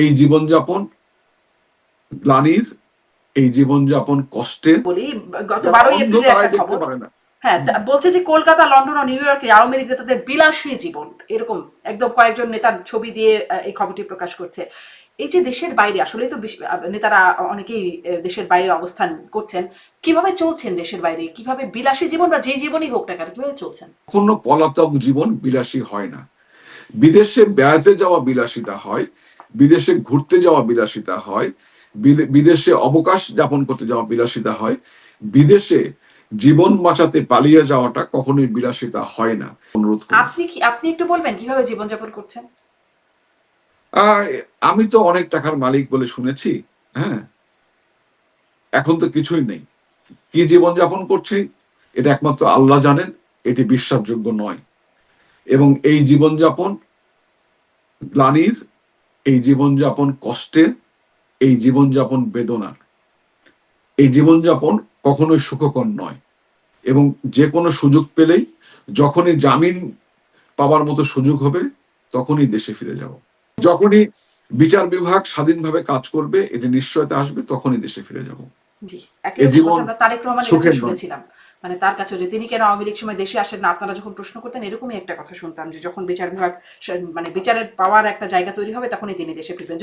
এই জীবনযাপন গ্লানির এই জীবনযাপন কষ্টের বলি গত বারোই একটা খবর। হ্যাঁ বলছে যে কলকাতা লন্ডন ও নিউ ইয়র্কে আওয়ামী লীগ নেতাদের বিলাসী জীবন। এরকম একদম কয়েকজন নেতার ছবি দিয়ে এই খবরটি প্রকাশ করছে। এই যে দেশের বাইরে আসলেই তো নেতারা অনেকেই দেশের বাইরে অবস্থান করছেন। কীভাবে চলছেন দেশের বাইরে? কীভাবে বিলাসী জীবন বা যে জীবনই হোক না কেন কীভাবে চলছেন? কোনো পলাতক জীবন বিলাসী হয় না। বিদেশে বেড়াতে যাওয়া বিলাসিতা হয়। বিদেশে ঘুরতে যাওয়া বিলাসিতা হয় বিদেশে অবকাশ যাপন করতে যাওয়া বিলাসিতা হয় বিদেশে জীবন বাঁচাতে পালিয়ে যাওয়াটা কখনোই বিলাসিতা হয় না। অনুরোধ আপনি কি আপনি একটু বলবেন কীভাবে জীবনযাপন করছেন? আমি তো অনেক টাকার মালিক বলে শুনেছি হ্যাঁ? এখন তো কিছুই নেই। কি জীবনযাপন করছি? এটা একমাত্র আল্লাহ জানেন এটি বিশ্বাসযোগ্য নয়। এবং এই জীবনযাপন গ্লানির এই জীবনযাপন কষ্টের, এই জীবনযাপন বেদনার। এই জীবনযাপন কখনোই সুখকর নয় এবং যে কোনো সুযোগ পেলেই যখনই জামিন পাওয়ার মতো সুযোগ হবে, তখনই দেশে ফিরে যাব। যখনই বিচার বিভাগ স্বাধীনভাবে কাজ করবে, এটি নিশ্চয়তা আসবে, তখনই দেশে ফিরে যাব। জি তারেক নয়। শুনেছিলাম মানে তার কাছে যে তিনি কেন আওয়ামী লীগ সময় দেশে আসেন না আপনারা যখন প্রশ্ন করতেন এরকমই একটা কথা শুনতাম যে যখন বিচার বিভাগ মানে বিচারের পাওয়ার একটা জায়গা তৈরি হবে তখনই তিনি দেশে ফিরবেন